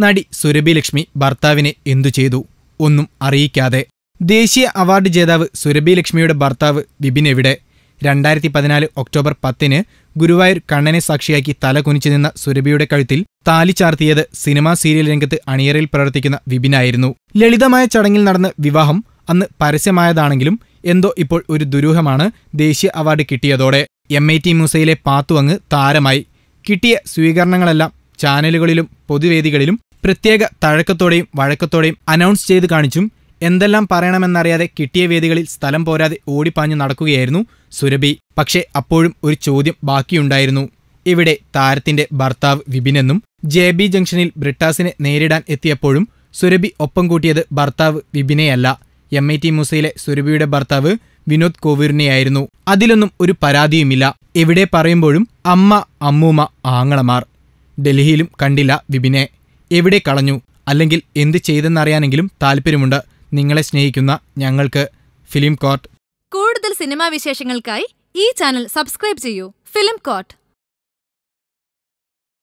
നടി സുരഭി ലക്ഷ്മി ഭർത്താവിനെ എന്തു ചെയ്തു? ഒന്നും അറിയിക്കാതെ. ദേശീയ അവാർഡ് ജേതാവ് സുരഭി ലക്ഷ്മിയുടെ ഭർത്താവ് വിപിൻ എവിടെ? രണ്ടായിരത്തി പതിനാല് ഒക്ടോബർ പത്തിന് ഗുരുവായൂർ കണ്ണനെ സാക്ഷിയാക്കി തല കുനിച്ചു നിന്ന സുരഭിയുടെ കഴുത്തിൽ താലി ചാർത്തിയത് സിനിമാ സീരിയൽ രംഗത്ത് അണിയറയിൽ പ്രവർത്തിക്കുന്ന വിപിനായിരുന്നു ലളിതമായ ചടങ്ങിൽ നടന്ന വിവാഹം അന്ന് പരസ്യമായതാണെങ്കിലും എന്തോ ഇപ്പോൾ ഒരു ദുരൂഹമാണ് ദേശീയ അവാർഡ് കിട്ടിയതോടെ. എം ഐ ടി മ്യൂസയിലെ പാത്തുവങ്ങ് താരമായി. കിട്ടിയ സ്വീകരണങ്ങളെല്ലാം ചാനലുകളിലും പൊതുവേദികളിലും പ്രത്യേക തഴക്കത്തോടെയും വഴക്കത്തോടെയും അനൗൺസ് ചെയ്ത് കാണിച്ചും എന്തെല്ലാം പറയണമെന്നറിയാതെ കിട്ടിയ വേദികളിൽ സ്ഥലം പോരാതെ ഓടിപ്പാഞ്ഞു നടക്കുകയായിരുന്നു സുരഭി. പക്ഷേ അപ്പോഴും ഒരു ചോദ്യം ബാക്കിയുണ്ടായിരുന്നു. ഇവിടെ താരത്തിന്റെ ഭർത്താവ് വിപിനെന്നും ജെ ബി ജംഗ്ഷനിൽ ബ്രിട്ടാസിനെ നേരിടാൻ എത്തിയപ്പോഴും സുരഭി ഒപ്പം കൂട്ടിയത് ഭർത്താവ് വിപിനെയല്ല. എം ഐ ടി മുസയിലെ സുരഭിയുടെ ഭർത്താവ് വിനോദ് കോവൂരിനെയായിരുന്നു. അതിലൊന്നും ഒരു പരാതിയുമില്ല. എവിടെ പറയുമ്പോഴും അമ്മ അമ്മൂമ്മ ആങ്ങളമാർ. ഡൽഹിയിലും കണ്ടില്ല വിപിനെ. എവിടെ കളഞ്ഞു? അല്ലെങ്കിൽ എന്ത് ചെയ്തെന്നറിയാനെങ്കിലും താല്പര്യമുണ്ട്. നിങ്ങളെ സ്നേഹിക്കുന്ന ഞങ്ങൾക്ക്. Film court. കൂടുതൽ സിനിമാ വിശേഷങ്ങൾക്കായി ഈ ചാനൽ സബ്സ്ക്രൈബ് ചെയ്യൂ. Film coat